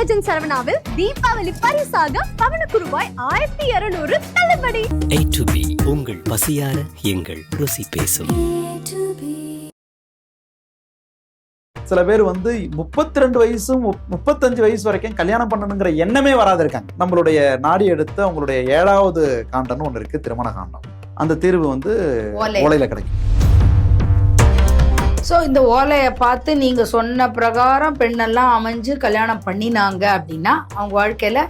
Legend சரவணாவில் Deepavali பரிசாக பவனுக்கு ரூபாய் ஆயிரத்தி இருநூறு தள்ளுபடி. A to B உங்கள் பசியார எங்கள் ருசி பேசும். சில பேர் வந்து முப்பத்தி ரெண்டு வயசு முப்- முப்பத்தஞ்சு வயசு வரைக்கும் கல்யாணம் பண்ணணுங்கிற எண்ணமே வராது இருக்காங்க. நம்மளுடைய நாடி எடுத்து அவங்களுடைய ஏழாவது காண்டம்னு ஒன்று இருக்கு திருமண காண்டம். அந்த தீர்வு வந்து ஓலை. ஓலையில கிடைக்கும். ஸோ இந்த ஓலையை பார்த்து நீங்க சொன்ன பிரகாரம் பெண்ணெல்லாம் அமைஞ்சு கல்யாணம் பண்ணினாங்க அப்படின்னா அவங்க வாழ்க்கையில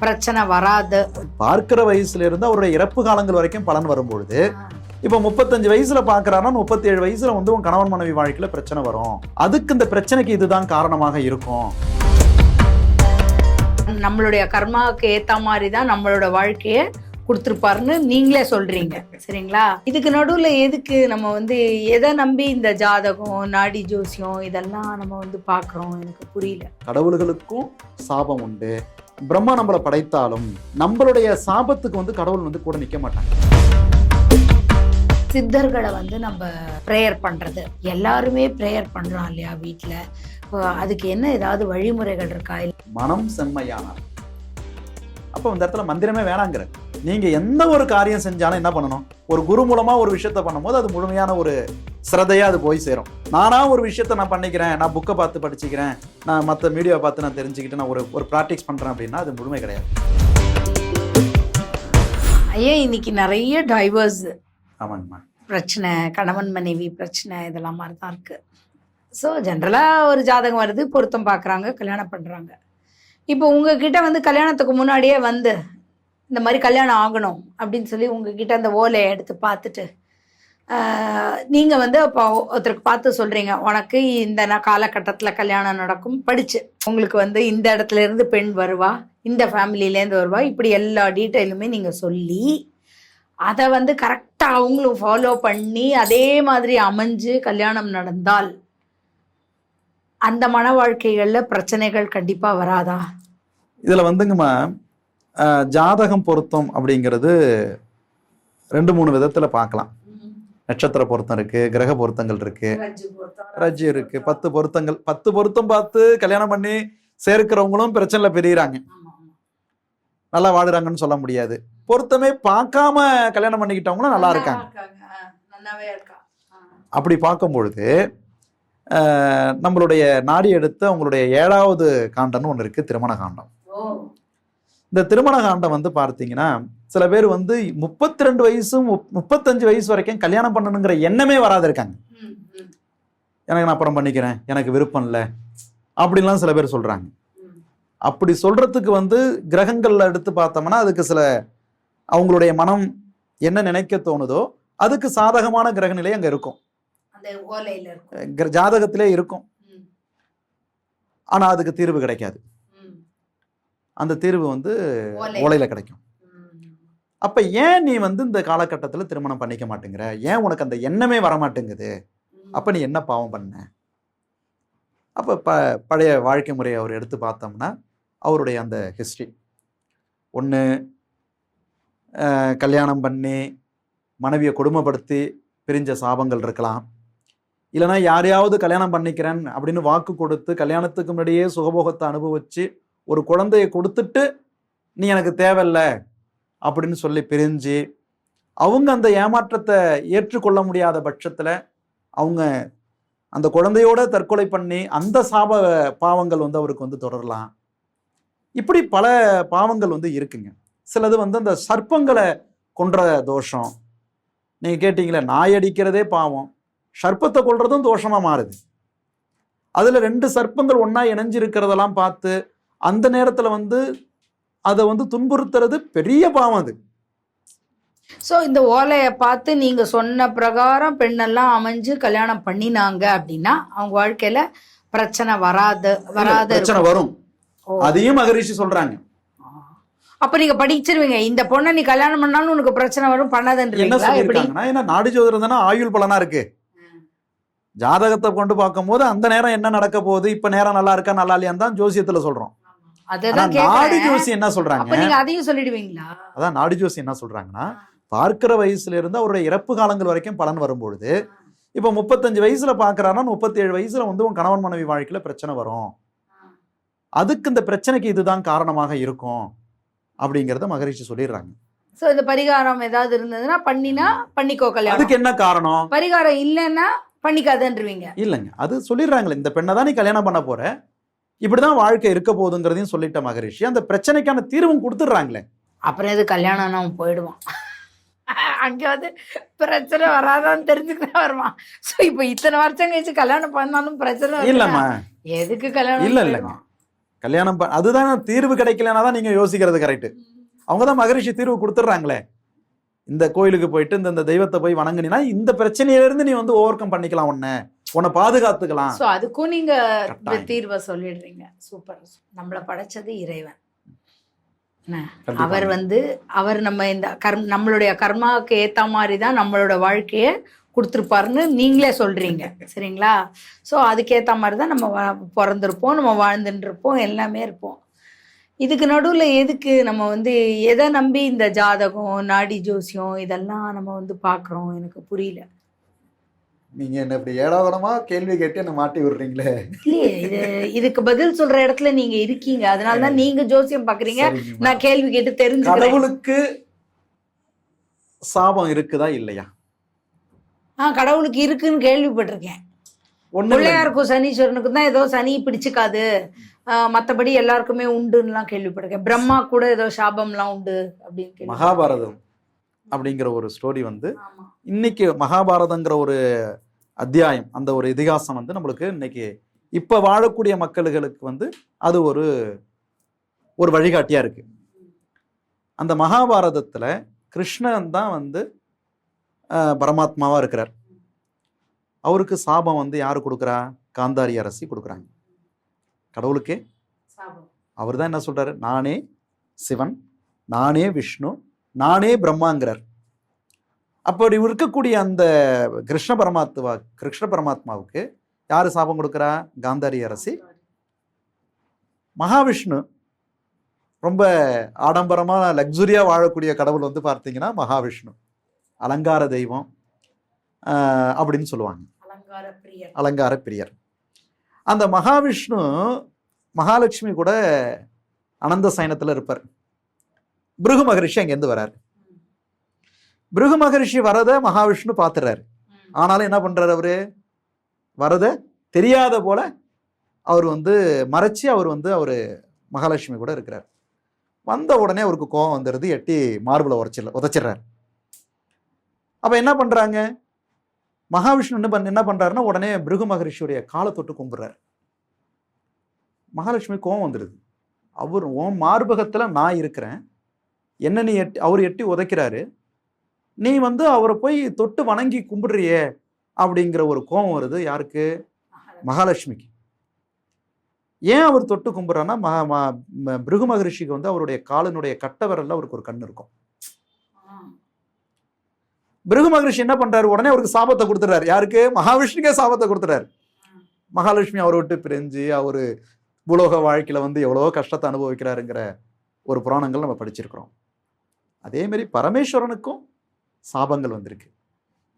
பிரச்சனை வராது. பார்க்கிற வயசுல இருந்து அவருடைய இறப்பு காலங்கள் வரைக்கும் பலன் வரும்பொழுது இப்ப முப்பத்தஞ்சு வயசுல பாக்குறாருன்னா முப்பத்தி ஏழு வயசுல வந்து உன் கணவன் மனைவி வாழ்க்கையில பிரச்சனை வரும். அதுக்கு இந்த பிரச்சனைக்கு இதுதான் காரணமாக இருக்கும். நம்மளுடைய கர்மாவுக்கு ஏத்த மாதிரி தான் நம்மளோட வாழ்க்கைய கொடுத்துருப்பாருன்னு நீங்களே சொல்றீங்க. சரிங்களா? இதுக்கு நடுவுல எதுக்கு நம்ம வந்து எதை நம்பி இந்த ஜாதகம் நாடி ஜோசியம் இதெல்லாம் நம்ம வந்து பார்க்குறோம்? எனக்கு புரியல. கடவுள்களுக்கும் சாபம் உண்டு. பிரம்மா நம்மளை படைத்தாலும் நம்மளுடைய சாபத்துக்கு வந்து கடவுள் வந்து கூட நிக்க மாட்டாங்க. சித்தர்களை வந்து நம்ம ப்ரேயர் பண்றது. எல்லாருமே ப்ரேயர் பண்றோம் இல்லையா வீட்ல? இப்போ அதுக்கு என்ன ஏதாவது வழிமுறைகள் இருக்கா? மனம் செம்மையானார் அப்போ இந்த இடத்துல மந்திரமே வேணாங்கிற நீங்க எந்த ஒரு காரியம் செஞ்சாலும் என்ன பண்ணணும்? ஒரு குரு மூலமா ஒரு விஷயத்த பண்ணும்போது அது முழுமையான ஒரு சிரதையா அது போய் சேரும். நானா ஒரு விஷயத்த நான் பண்ணிக்கிறேன் நான் புக்கை பார்த்து படிச்சுக்கிறேன் நான் மற்ற மீடியாவை பார்த்து நான் தெரிஞ்சுக்கிட்டு நான் ஒரு ஒரு ப்ராக்டிஸ் பண்றேன் அப்படின்னா அது முழுமை கிடையாது. ஏன் இன்னைக்கு நிறைய டைவர்ஸ் ஆமாங்கம்மா பிரச்சனை கணவன் மனைவி பிரச்சனை இதெல்லாம் மாதிரி தான் இருக்கு ஸோ ஜென்ரலாக ஒரு ஜாதகம் வருது பொருத்தம் பார்க்குறாங்க கல்யாணம் பண்ணுறாங்க இப்போ உங்ககிட்ட வந்து கல்யாணத்துக்கு முன்னாடியே வந்து இந்த மாதிரி கல்யாணம் ஆகணும் அப்படின்னு சொல்லி உங்ககிட்ட அந்த ஓலையை எடுத்து பார்த்துட்டு நீங்கள் வந்து அப்போ ஒருத்தருக்கு பார்த்து சொல்கிறீங்க உனக்கு இந்த ந- காலகட்டத்தில் கல்யாணம் நடக்கும் படிச்சு. உங்களுக்கு வந்து இந்த இடத்துல இருந்து பெண் வருவா இந்த ஃபேமிலியிலேருந்து வருவா. இப்படி எல்லா டீட்டெயிலுமே நீங்கள் சொல்லி அதை வந்து கரெக்டாக அவங்களும் ஃபாலோ பண்ணி அதே மாதிரி அமைஞ்சு கல்யாணம் நடந்தால் அந்த மன வாழ்க்கைகளில் பிரச்சனைகள் கண்டிப்பாக வராதா? இதில் வந்துங்கம்மா ஜாதகம் பொருத்தம் அப்படிங்கிறது ரெண்டு மூணு விதத்துல பார்க்கலாம். நட்சத்திர பொருத்தம் இருக்கு கிரக பொருத்தங்கள் இருக்கு. ரஜ்ஜு இருக்கு பத்து பொருத்தங்கள். பத்து பொருத்தம் பார்த்து கல்யாணம் பண்ணி சேர்க்கிறவங்களும் பிரச்சனைல பெரியறாங்க. நல்லா வாழுறாங்கன்னு சொல்ல முடியாது. பொருத்தமே பார்க்காம கல்யாணம் பண்ணிக்கிட்டவங்களும் நல்லா இருக்காங்க. அப்படி பார்க்கும் பொழுது அஹ், நம்மளுடைய நாடி எடுத்து அவங்களுடைய ஏழாவது காண்டம்னு ஒன்று இருக்கு திருமண காண்டம். இந்த திருமண காண்டம் வந்து பார்த்தீங்கன்னா சில பேர் வந்து முப்பத்தி ரெண்டு வயசு முப்- முப்பத்தஞ்சு வயசு வரைக்கும் கல்யாணம் பண்ணணுங்கிற எண்ணமே வராது இருக்காங்க. எனக்கு நான் அப்புறம் பண்ணிக்கிறேன் எனக்கு விருப்பம் இல்லை அப்படின்லாம் சில பேர் சொல்றாங்க. அப்படி சொல்றதுக்கு வந்து கிரகங்கள்ல எடுத்து பார்த்தோம்னா அதுக்கு சில அவங்களுடைய மனம் என்ன நினைக்க தோணுதோ அதுக்கு சாதகமான கிரகநிலை அங்க இருக்கும். ஜாதகத்திலே இருக்கும். ஆனா அதுக்கு தீர்வு கிடைக்காது. அந்த தீர்வு வந்து ஓலை. ஓலையில கிடைக்கும். அப்ப ஏன் நீ வந்து இந்த காலகட்டத்துல திருமணம் பண்ணிக்க மாட்டேங்கிற? ஏன் உனக்கு அந்த எண்ணமே வர மாட்டேங்குது அப்ப நீ என்ன பாவம் பண்ண? அப்ப ப பழைய வாழ்க்கை முறையை அவர் எடுத்து பார்த்தோம்னா அவருடைய அந்த ஹிஸ்ட்ரி ஒன்று கல்யாணம் பண்ணி மனைவியை கொடுமைப்படுத்தி பிரிஞ்ச சாபங்கள் இருக்கலாம். இல்லைன்னா யாரையாவது கல்யாணம் பண்ணிக்கிறேன் அப்படின்னு வாக்கு கொடுத்து கல்யாணத்துக்கு முன்னாடியே சுகபோகத்தை அனுபவிச்சு ஒரு குழந்தையை கொடுத்துட்டு நீ எனக்கு தேவையில்ல அப்படின்னு சொல்லி பிரிஞ்சு அவங்க அந்த ஏமாற்றத்தை ஏற்றுக்கொள்ள முடியாத பட்சத்தில் அவங்க அந்த குழந்தையோட தற்கொலை பண்ணி அந்த சாப பாவங்கள் வந்து அவருக்கு வந்து தொடரலாம். இப்படி பல பாவங்கள் வந்து இருக்குங்க. சிலது வந்து அந்த சர்ப்பங்களை கொன்ற தோஷம். நீங்கள் கேட்டிங்களே நாய் அடிக்கிறதே பாவம். சர்ப்பத்தை கொள்றதும் தோஷமாக மாறுது. அதில் ரெண்டு சர்ப்பங்கள் ஒன்றா இணைஞ்சிருக்கிறதெல்லாம் பார்த்து அந்த நேரத்தில் வந்து அதை வந்து துன்புறுத்துறது பெரிய பாவம் அது. ஸோ இந்த ஓலையை பார்த்து நீங்க சொன்ன பிரகாரம் பெண்ணெல்லாம் அமைஞ்சு கல்யாணம் பண்ணினாங்க அப்படின்னா அவங்க வாழ்க்கையில பிரச்சனை வராது வராது பிரச்சனை. வரும். அதையும் மகரிஷி சொல்றாங்க. அப்ப நீங்க படிச்சிருவீங்க. இந்த பொண்ணை நீ கல்யாணம் பண்ணாலும் உனக்கு பிரச்சனை வரும் என்ன பண்ணாதுன்றீங்களா எப்படி ஏன்னா நாடி ஜோதிடம் தானே ஆயுள் பலனா இருக்கு. ஜாதகத்தை கொண்டு பார்க்கும்போது அந்த நேரம் என்ன நடக்க போகுது? இப்ப நேரம் நல்லா இருக்கா நல்லா இல்லையான்னு தான் ஜோசியத்துல சொல்றோம். நாடி ஜோசி என்ன சொல்றாங்க? நீங்க அதையும் சொல்லிடுவீங்களா? அதான் நாடி ஜோசி என்ன சொல்றாங்கன்னா பார்க்கிற வயசுல இருந்து அவருடைய இறப்பு காலங்கள் வரைக்கும் பலன் வரும்பொழுது இப்ப முப்பத்தஞ்சு வயசுல பாக்குறாருன்னா முப்பத்தி ஏழு வயசுல வந்து உன் கணவன் மனைவி வாழ்க்கையில பிரச்சனை வரும். அதுக்கு இந்த பிரச்சனைக்கு இதுதான் காரணமாக இருக்கும் அப்படிங்கிறத மகரிஷி சொல்லிடுறாங்க. சோ இந்த பரிகாரம் ஏதாவது இருந்ததுன்னா பண்ணினா பண்ணிக்கோ கல்யாணம். அதுக்கு என்ன காரணம்? பரிகாரம் இல்லைன்னா பண்ணிக்காதன்றவீங்க. இல்லைங்க அது சொல்லிடுறாங்களே இந்த பெண்ணை தான் நீ கல்யாணம் பண்ண போற? இப்படிதான் வாழ்க்கை இருக்க போகுதுங்கிறதையும் சொல்லிட்ட மகரிஷி. அந்த பிரச்சனைக்கான தீர்வும் கொடுத்துட்றாங்களே. அப்புறம் எது கல்யாணம் அவன் போயிடுவான். அங்க வந்து பிரச்சனை வராதான்னு தெரிஞ்சுக்கிட்டா வருவான். சோ இப்போ இத்தனை வருஷம் கழிச்சு கல்யாணம் பண்ணாலும் பிரச்சனை இல்லம்மா. எதுக்கு கல்யாணம் இல்ல இல்லைங்க கல்யாணம் அதுதான் தீர்வு கிடைக்கலனா தான் நீங்க யோசிக்கிறது கரெக்ட் அவங்க தான் மகரிஷி தீர்வு கொடுத்துட்றாங்களே. இந்த கோயிலுக்கு போயிட்டு இந்த தெய்வத்தை போய் வணங்குனீன்னா இந்த பிரச்சனையில இருந்து நீ வந்து ஓவர் கம் பண்ணிக்கலாம் உன்னை. உன்னை பாதுகாத்துக்கலாம். சோ அதுக்கும் நீங்க. தீர்வை சொல்லிடுறீங்க. சூப்பர் நம்மளை படைச்சது இறைவன். அவர் வந்து அவர் நம்ம இந்த கர்ம நம்மளுடைய கர்மாவுக்கு ஏத்த மாதிரி தான் நம்மளோட வாழ்க்கைய கொடுத்துருப்பாருன்னு நீங்களே சொல்றீங்க. சரிங்களா? ஸோ அதுக்கேற்ற மாதிரி தான் நம்ம பிறந்திருப்போம் நம்ம வாழ்ந்துட்டு இருப்போம் எல்லாமே இருப்போம். இதுக்கு நடுவில் எதுக்கு நம்ம வந்து எதை நம்பி இந்த ஜாதகம் நாடி ஜோசியம் இதெல்லாம் நம்ம வந்து பார்க்குறோம்? எனக்கு புரியல. நீங்க என்ன இப்படி ஏடாகடமா கேள்வி கேட்டு என்ன மாட்டி விடுறீங்களே? இல்லையே இது இதுக்கு பதில் சொல்ற இடத்துல நீங்க இருக்கீங்க. அதனால தான் நீங்க ஜோசியம் பாக்குறீங்க. நான் கேள்வி கேட்டு தெரிஞ்சுக்கிறேன். கடவுளுக்கு சாபம் இருக்குதா இல்லையா? ஆ கடவுளுக்கு இருக்குன்னு கேள்விப்பட்டிருக்கேன். பிள்ளையாருக்கும் சனீஸ்வரனுக்கும் தான் ஏதோ சனி பிடிச்சுக்காது. ஆஹ் மத்தபடி எல்லாருக்குமே உண்டுன்னுலாம் கேள்விப்பட்டிருக்கேன். பிரம்மா கூட ஏதோ சாபம்லாம் உண்டு அப்படின்னு மகாபாரதம் அப்படிங்கிற ஒரு ஸ்டோரி வந்து இன்னைக்கு மகாபாரதங்கிற ஒரு அத்தியாயம் அந்த ஒரு இதிகாசம் வந்து நம்மளுக்கு இன்னைக்கு இப்ப வாழக்கூடிய மக்களுக்கு வந்து அது ஒரு ஒரு வழிகாட்டியா இருக்கு. அந்த மகாபாரதத்துல கிருஷ்ணன் தான் வந்து அஹ், பரமாத்மாவா இருக்கிறார். அவருக்கு சாபம் வந்து யாரு கொடுக்குறா? காந்தாரி அரசி கொடுக்குறாங்க. கடவுளுக்கே. அவர் தான் என்ன சொல்றாரு? நானே சிவன் நானே விஷ்ணு நானே பிரம்மாங்கிறார். அப்படி இருக்கக்கூடிய அந்த கிருஷ்ண பரமாத்மா கிருஷ்ண பரமாத்மாவுக்கு யாரு சாபம் கொடுக்குறா? காந்தாரி அரசி. மகாவிஷ்ணு ரொம்ப ஆடம்பரமா லக்ஸுரியா வாழக்கூடிய கடவுள் வந்து பார்த்தீங்கன்னா மகாவிஷ்ணு. அலங்கார தெய்வம் அப்படின்னு சொல்லுவாங்க. அலங்கார பிரியர். அலங்கார பிரியர். அந்த மகாவிஷ்ணு மகாலட்சுமி கூட அனந்த சயனத்துல இருப்பார். பிருகு மகரிஷி அங்கேருந்து வராரு பிருகு மகரிஷி வரத மகாவிஷ்ணு பார்த்துறாரு. ஆனாலும் என்ன பண்றாரு அவரு? வரத தெரியாத போல அவர் வந்து மறைச்சு அவர் வந்து அவர் மகாலட்சுமி கூட இருக்கிறார். வந்த உடனே அவருக்கு கோவம் வந்துடுது எட்டி மார்பிளை உரைச்சிடல உதைச்சிடுறாரு அப்ப என்ன பண்றாங்க? மகாவிஷ்ணு என்ன பண்ண என்ன பண்றாருன்னா உடனே பிருகு மகரிஷியுடைய காலை தொட்டு கும்பிடுறாரு. மகாலட்சுமி கோவம் வந்துடுது. அவர் உன் மார்பகத்துல நான் இருக்கிறேன். என்ன நீ எட்டி அவர் எட்டி உதைக்கிறாரு. நீ வந்து அவரை போய் தொட்டு வணங்கி கும்பிடுறியே அப்படிங்கிற ஒரு கோபம் வருது. யாருக்கு? மகாலட்சுமிக்கு. ஏன் அவர் தொட்டு கும்பிட்றான்னா மகா பிருகு மகரிஷிக்கு வந்து அவருடைய காலினுடைய கட்ட விரல்ல அவருக்கு ஒரு கண் இருக்கும். பிருகு மகரிஷி என்ன பண்றாரு? உடனே அவருக்கு சாபத்தை கொடுத்துறாரு. யாருக்கு? மகாவிஷ்ணுக்கே சாபத்தை கொடுத்துறாரு. மகாலட்சுமி அவரை விட்டு பிரிஞ்சு அவரு பூலோக வாழ்க்கையில வந்து எவ்வளவோ கஷ்டத்தை அனுபவிக்கிறாருங்கிற ஒரு புராணங்கள் நம்ம படிச்சிருக்கிறோம். அதே மாதிரி பரமேஸ்வரனுக்கும் சாபங்கள் வந்திருக்கு.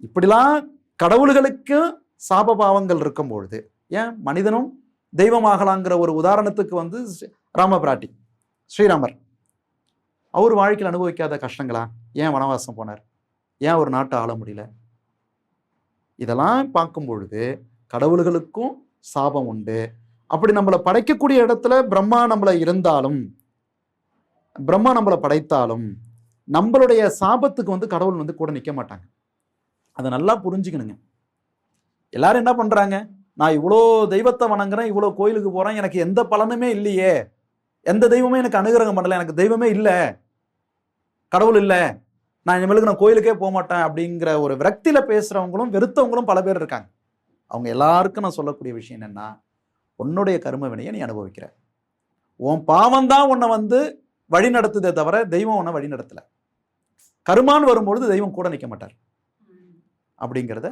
இப்படிலாம் கடவுள்களுக்கு சாப பாவங்கள் இருக்கும் பொழுது ஏன்? மனிதனும் தெய்வமாகலாங்கிற ஒரு உதாரணத்துக்கு வந்து ஸ்ரீ- ராம பிராட்டி ஸ்ரீராமர். அவர் வாழ்க்கையில் அனுபவிக்காத கஷ்டங்களா? ஏன் வனவாசம் போனார்? ஏன் ஒரு நாட்டை ஆள முடியல? இதெல்லாம் பார்க்கும் பொழுது கடவுள்களுக்கும் சாபம் உண்டு. அப்படி நம்மளை படைக்கக்கூடிய இடத்துல பிரம்மா நம்மளை இருந்தாலும் பிரம்மா நம்மளை படைத்தாலும் நம்மளுடைய சாபத்துக்கு வந்து கடவுள் வந்து கூட நிற்க மாட்டாங்க. அதை நல்லா புரிஞ்சுக்கணுங்க. எல்லாரும் என்ன பண்ணுறாங்க நான் இவ்வளோ தெய்வத்தை வணங்குறேன் இவ்வளோ கோயிலுக்கு போகிறேன் எனக்கு எந்த பலனுமே இல்லையே. எந்த தெய்வமே எனக்கு அனுகிரகம் பண்ணலை எனக்கு தெய்வமே இல்லை. கடவுள் இல்லை. நான் இனிமேலுக்கு நான் கோயிலுக்கே போக மாட்டேன் அப்படிங்கிற ஒரு விரக்தியில் பேசுகிறவங்களும் வெறுத்தவங்களும் பல பேர் இருக்காங்க. அவங்க எல்லாருக்கும் நான் சொல்லக்கூடிய விஷயம் என்னன்னா உன்னுடைய கரும வினையை நீ அனுபவிக்கிற. உன் பாவம் தான் உன்னை வந்து வழி நடத்துதே தவிர தெய்வம் உன்னை வழி நடத்தலை கருமான்னு வரும்பொழுது தெய்வம் கூட நிற்க மாட்டார். அப்படிங்கிறத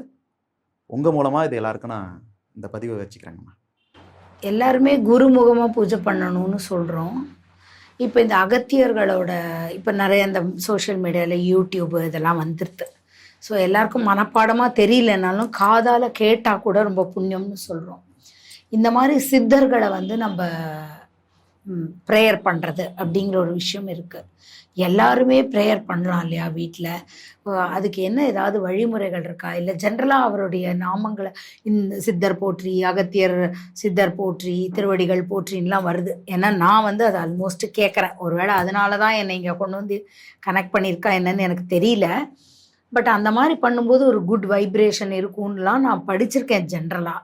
உங்கள் மூலமாக இது எல்லாருக்கும் நான் இந்த பதிவை வச்சுக்கிறேங்கம்மா. எல்லாருமே குருமுகமாக பூஜை பண்ணணும்னு சொல்கிறோம் இப்போ இந்த அகத்தியர்களோட இப்போ நிறைய இந்த சோஷியல் மீடியாவில் யூடியூப் இதெல்லாம் வந்துடுது ஸோ எல்லாருக்கும் மனப்பாடமாக தெரியலனாலும் காதால் கேட்டால் கூட ரொம்ப புண்ணியம்னு சொல்கிறோம் இந்த மாதிரி சித்தர்களை வந்து நம்ம ப்ரேயர் பண்ணுறது அப்படிங்கிற ஒரு விஷயம் இருக்குது எல்லாருமே ப்ரேயர் பண்ணலாம் இல்லையா வீட்டில் அதுக்கு என்ன ஏதாவது வழிமுறைகள் இருக்கா? இல்லை ஜென்ரலாக அவருடைய நாமங்களை இந்த சித்தர் போற்றி அகத்தியர் சித்தர் போற்றி திருவடிகள் போற்றின்லாம் வருது. ஏன்னா நான் வந்து அதை ஆல்மோஸ்ட்டு கேட்குறேன். ஒருவேளை அதனால தான் என்னை இங்கே கொண்டு வந்து கனெக்ட் பண்ணியிருக்கா என்னன்னு எனக்கு தெரியல. பட் அந்த மாதிரி பண்ணும்போது ஒரு குட் வைப்ரேஷன் இருக்கும்லாம் நான் படிச்சிருக்கேன் ஜென்ரலாக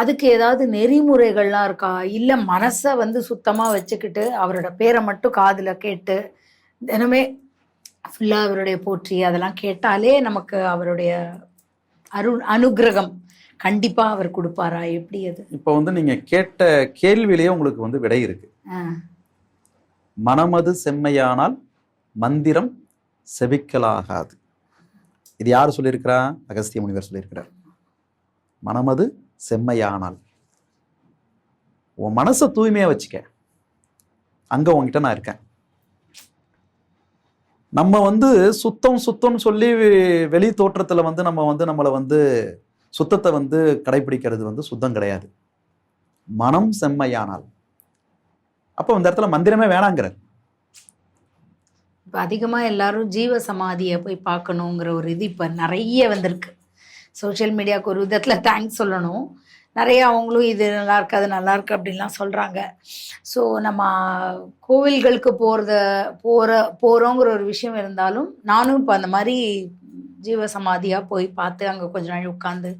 அதுக்கு ஏதாவது நெறிமுறைகள்லாம் இருக்கா? இல்லை மனசை வந்து சுத்தமாக வச்சுக்கிட்டு அவரோட பேரை மட்டும் காதில் கேட்டு தினமே ஃபுல்லாக அவருடைய போற்றி அதெல்லாம் கேட்டாலே நமக்கு அவருடைய அரு அனுகிரகம் கண்டிப்பாக அவர் கொடுப்பாரா? எப்படி அது? இப்போ வந்து நீங்க கேட்ட கேள்வியிலேயே உங்களுக்கு வந்து விடை இருக்கு. மனமது செம்மையானால் மந்திரம் செபிக்கலாகாது. இது யார் சொல்லியிருக்கிறா? அகஸ்திய முனிவர் சொல்லியிருக்கிறார். மனமது செம்மையானால். உன் மனசை தூய்மையா வச்சுக்க. அங்க உங்ககிட்ட நான் இருக்கேன். நம்ம வந்து சுத்தம் சுத்தம்னு சொல்லி வெளி தோற்றத்துல வந்து நம்ம வந்து நம்மளை வந்து சுத்தத்தை வந்து கடைபிடிக்கிறது வந்து சுத்தம் கிடையாது. மனம் செம்மையானால். அப்போ இந்த இடத்துல மந்திரமே வேணாங்கிறார் இப்போ அதிகமாக எல்லாரும் ஜீவ சமாதியை போய் பார்க்கணுங்கிற ஒரு இது இப்போ நிறைய வந்திருக்கு. சோஷியல் மீடியாவுக்கு ஒரு விதத்தில் தேங்க்ஸ் சொல்லணும். நிறைய அவங்களும் இது நல்லா இருக்கு அது நல்லா இருக்கு அப்படின்லாம் சொல்கிறாங்க ஸோ நம்ம கோவில்களுக்கு போகிறத போகிற போகிறோங்கிற ஒரு விஷயம் இருந்தாலும் நானும் இப்போ அந்த மாதிரி ஜீவ சமாதியாக போய் பார்த்து அங்கே கொஞ்ச நாள் உட்காந்து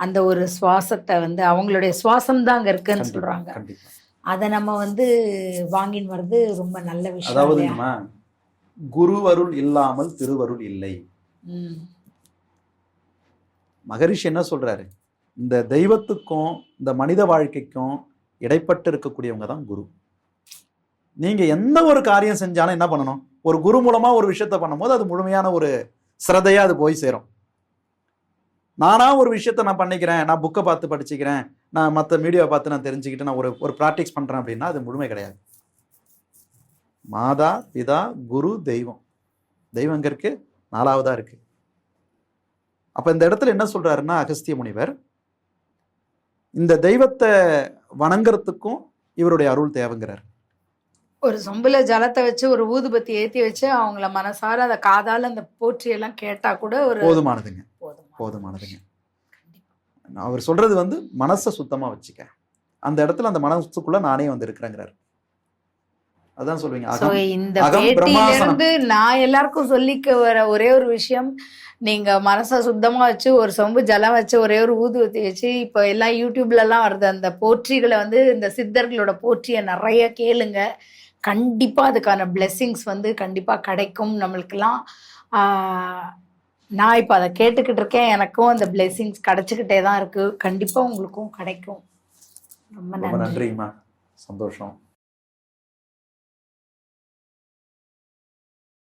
அந்த ஒரு சுவாசத்தை வந்து அவங்களுடைய சுவாசம் தான் அங்கே இருக்குன்னு சொல்கிறாங்க கண்டிப்பா. அதை நம்ம வந்து வாங்கின்னு வர்றது ரொம்ப நல்ல விஷயம் அதாவது? நம்ம குருவருள் இல்லாமல் திருவருள் இல்லை. ம். மகரிஷி என்ன சொல்கிறாரு இந்த தெய்வத்துக்கும் இந்த மனித வாழ்க்கைக்கும் இடைப்பட்டு இருக்கக்கூடியவங்க தான் குரு. நீங்கள் எந்த ஒரு காரியம் செஞ்சாலும் என்ன பண்ணணும்? ஒரு குரு மூலமாக ஒரு விஷயத்த பண்ணும்போது அது முழுமையான ஒரு சிரதையாக அது போய் சேரும். நானாக ஒரு விஷயத்த நான் பண்ணிக்கிறேன் நான் புக்கை பார்த்து படிச்சுக்கிறேன் நான் மற்ற மீடியாவை பார்த்து நான் தெரிஞ்சுக்கிட்டு நான் ஒரு ஒரு ப்ராக்டிஸ் பண்ணுறேன் அப்படின்னா அது முழுமை கிடையாது. மாதா பிதா குரு தெய்வம். தெய்வம் நாலாவதாக இருக்குது அப்ப இந்த இடத்துல என்ன சொல்றாருன்னா அகஸ்திய முனிவர் இந்த தெய்வத்தை வணங்குறதுக்கும் இவருடைய அருள் தேவைங்கிறார். ஒரு சொம்புல ஜலத்தை வச்சு ஒரு ஊதுபத்தி ஏத்தி வச்சு அவங்கள மனசார அதை காதால அந்த போற்றி எல்லாம் கேட்டா கூட ஒரு போதுமானதுங்க. போதும்? போதுமானதுங்க. அவர் சொல்றது வந்து மனசை சுத்தமா வச்சுக்க. அந்த இடத்துல அந்த மனசுக்குள்ள நானே வந்து இருக்கிறேங்கிறார். அதான் சொல்லுவீங்க இந்த அகம் பேட்டியில பிரம்மாசனம். இருந்து நான் எல்லாருக்கும் சொல்லிக்க வர ஒரே ஒரு விஷயம் நீங்க மனசை சுத்தமா வச்சு ஒரு சொம்பு ஜலம் வச்சு ஒரே ஒரு ஊதுபத்தி வச்சு இப்போ எல்லாம் யூடியூப்ல எல்லாம் வருது. அந்த போற்றிகளை வந்து இந்த சித்தர்களோட போற்றியை நிறைய கேளுங்க. கண்டிப்பா அதுக்கான blessings வந்து கண்டிப்பா கிடைக்கும் நம்மளுக்கெல்லாம். நான் இப்போ அதை கேட்டுக்கிட்டு இருக்கேன். எனக்கும் அந்த blessings கிடைச்சிக்கிட்டே தான் இருக்கு. கண்டிப்பா உங்களுக்கும் கிடைக்கும். ரொம்ப ரொம்ப நன்றி. நன்றிங்கம்மா. சந்தோஷம்.